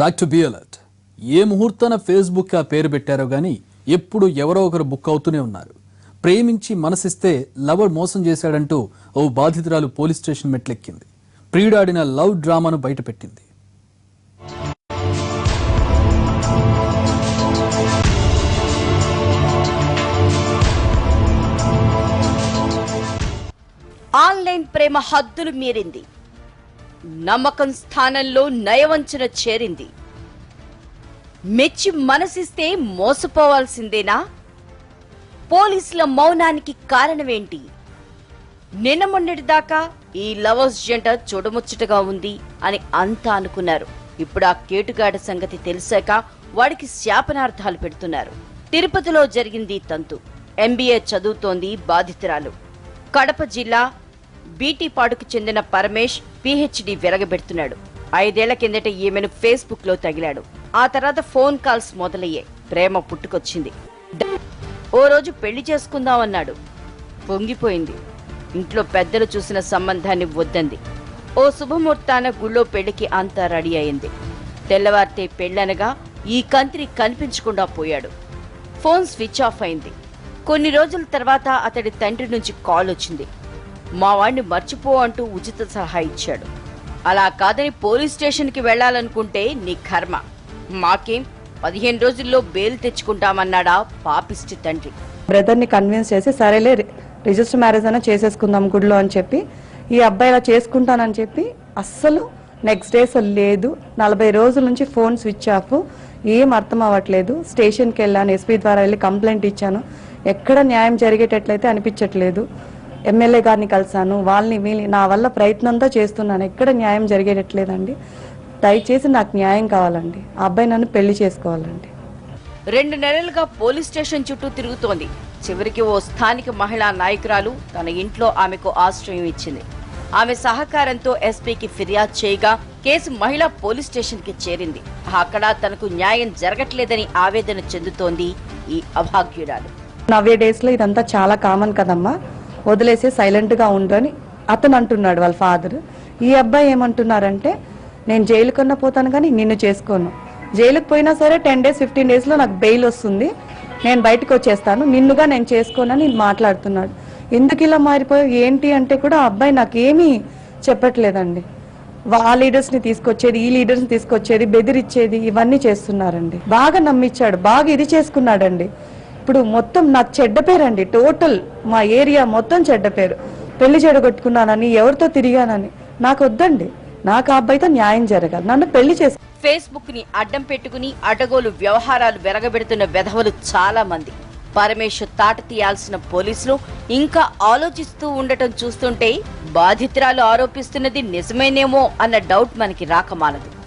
Back to be alert ఏ ముహూర్తాన Facebook ఆ పేరు పెట్టారో కానీ ఎప్పుడు ఎవరో ఒకరు బుక్ అవుతూనే ఉన్నారు. ప్రేమించి మనసిస్తే లవర్ మోసం చేశాడంటూ ఓ బాధితురాలు పోలీస్ స్టేషన్ మెట్లెక్కింది. ప్రియుడాడిన లవ్ డ్రామాను బయటపెట్టింది. ఆన్లైన్ ప్రేమ హద్దులు మీరింది. నమ్మకం స్థానంలో నయవంచన చేరింది. మెచ్చి మనసిస్తే మోసపోవాల్సిందేనా? పోలీసుల మౌనానికి కారణమేంటి? నిన్న మొన్నటిదాకా ఈ లవర్స్ జంట చూడముచ్చటగా ఉంది అని అంతా అనుకున్నారు. ఇప్పుడు ఆ కేటుగాడ సంగతి తెలిసాక వాడికి శాపనార్థాలు పెడుతున్నారు. తిరుపతిలో జరిగింది తంతు. ఎంబీఏ చదువుతోంది బాధితురాలు. కడప జిల్లా బీటీపాడుకు చెందిన పరమేష్ పీహెచ్డీ వెలగబెడుతున్నాడు ఐదేళ్ళ కిందట ఈమెను ఫేస్బుక్లో తగిలాడు. ఆ తర్వాత ఫోన్ కాల్స్ మొదలయ్యాయి. ప్రేమ పుట్టుకొచ్చింది. ఓ రోజు పెళ్ళి చేసుకుందామన్నాడు. పొంగిపోయింది. ఇంట్లో పెద్దలు చూసిన సంబంధాన్ని వద్దంది. ఓ శుభముహూర్తాన గుళ్ళో పెళ్ళికి అంతా రెడీ అయింది. తెల్లవారితే పెళ్ళనగా ఈ కంత్రి కనిపించకుండా పోయాడు. ఫోన్ స్విచ్ ఆఫ్ అయింది. కొన్ని రోజుల తర్వాత అతడి తండ్రి నుంచి కాల్ వచ్చింది. మా వాణ్ణి మర్చిపో అంటూ ఉచిత సలహా ఇచ్చాడు. అలా కాదని పోలీస్ స్టేషన్కి వెళ్ళాలనుకుంటే నీ కర్మ. మాకేం? పదిహేను రోజుల్లో బెయిల్ తెచ్చుకుంటామన్నాడా పాపిష్టి తండ్రి. బ్రదర్ని కన్విన్స్ చేసి సరేలే రి- రిజిస్టర్ మ్యారేజ్ అయినా చేసేసుకుందాం గుడిలో అని చెప్పి ఈ అబ్బాయి ఇలా చేసుకుంటానని చెప్పి అస్సలు నెక్స్ట్ డే అసలు లేదు. నలభై రోజుల నుంచి ఫోన్ స్విచ్ ఆఫ్. ఏం అర్థం అవ్వట్లేదు. స్టేషన్కి వెళ్ళాను ఎస్పీ ద్వారా వెళ్ళి కంప్లైంట్ ఇచ్చాను. ఎక్కడ న్యాయం జరిగేటట్లయితే అనిపించట్లేదు. ఎమ్మెల్యే గారిని కలిసాను వాళ్ళని వీళ్ళని నా వల్ల ప్రయత్నంతో చేస్తున్నాను. ఎక్కడ న్యాయం జరిగేటట్లేదండి. దయచేసి నాకు న్యాయం కావాలండి. ఆ అబ్బాయి నన్ను పెళ్ళి చేసుకోవాలండి. రెండు నెలలుగా పోలీస్ స్టేషన్ చుట్టూ తిరుగుతోంది. చివరికి ఓ స్థానిక మహిళా నాయకురాలు తన ఇంట్లో ఆమెకు ఆశ్రయం ఇచ్చింది. ఆమె సహకారంతో ఎస్పీకి ఫిర్యాదు చేయగా కేసు మహిళా పోలీస్ స్టేషన్కి చేరింది. అక్కడ తనకు న్యాయం జరగట్లేదని ఆవేదన చెందుతోంది ఈ అభాగ్యురాలు. నవ్వే డేస్లో ఇదంతా చాలా కామన్ కదమ్మా. వదిలేసి సైలెంట్గా ఉండని అతను అంటున్నాడు వాళ్ళ ఫాదర్ ఈ అబ్బాయి ఏమంటున్నారంటే నేను జైలు కన్నా పోతాను కానీ నిన్ను చేసుకోను. జైలుకు పోయినా సరే టెన్ డేస్ ఫిఫ్టీన్ డేస్లో నాకు బెయిల్ వస్తుంది. నేను బయటకు వచ్చేస్తాను. నిన్నుగా నేను చేసుకోనని మాట్లాడుతున్నాడు. ఎందుకు ఇలా మారిపోయావు? ఏంటి అంటే కూడా ఆ అబ్బాయి నాకేమీ చెప్పట్లేదండి. ఆ లీడర్స్ని తీసుకొచ్చేది ఈ లీడర్స్ని తీసుకొచ్చేది బెదిరిచ్చేది ఇవన్నీ చేస్తున్నారండి. బాగా నమ్మిచ్చాడు బాగా ఇది చేసుకున్నాడండి. ఇప్పుడు మొత్తం నాకు చెడ్డ పేరండి. టోటల్ మా ఏరియా మొత్తం చెడ్డ పేరు. పెళ్ళి చెడగొట్టుకున్నానని ఎవరితో తిరిగానని. నాకు వద్దండి. నాకు ఆ అబ్బాయితో న్యాయం జరగాలి. నన్ను పెళ్ళి చేసి ఫేస్బుక్ని అడ్డం పెట్టుకుని అడ్డగోలు వ్యవహారాలు వెరగబెడుతున్న వెధవలు చాలా మంది. పరమేశ్ తాట తీయాల్సిన పోలీసులు ఇంకా ఆలోచిస్తూ ఉండటం చూస్తుంటే బాధితురాలు ఆరోపిస్తున్నది నిజమేనేమో అన్న డౌట్ మనకి రాకమానదు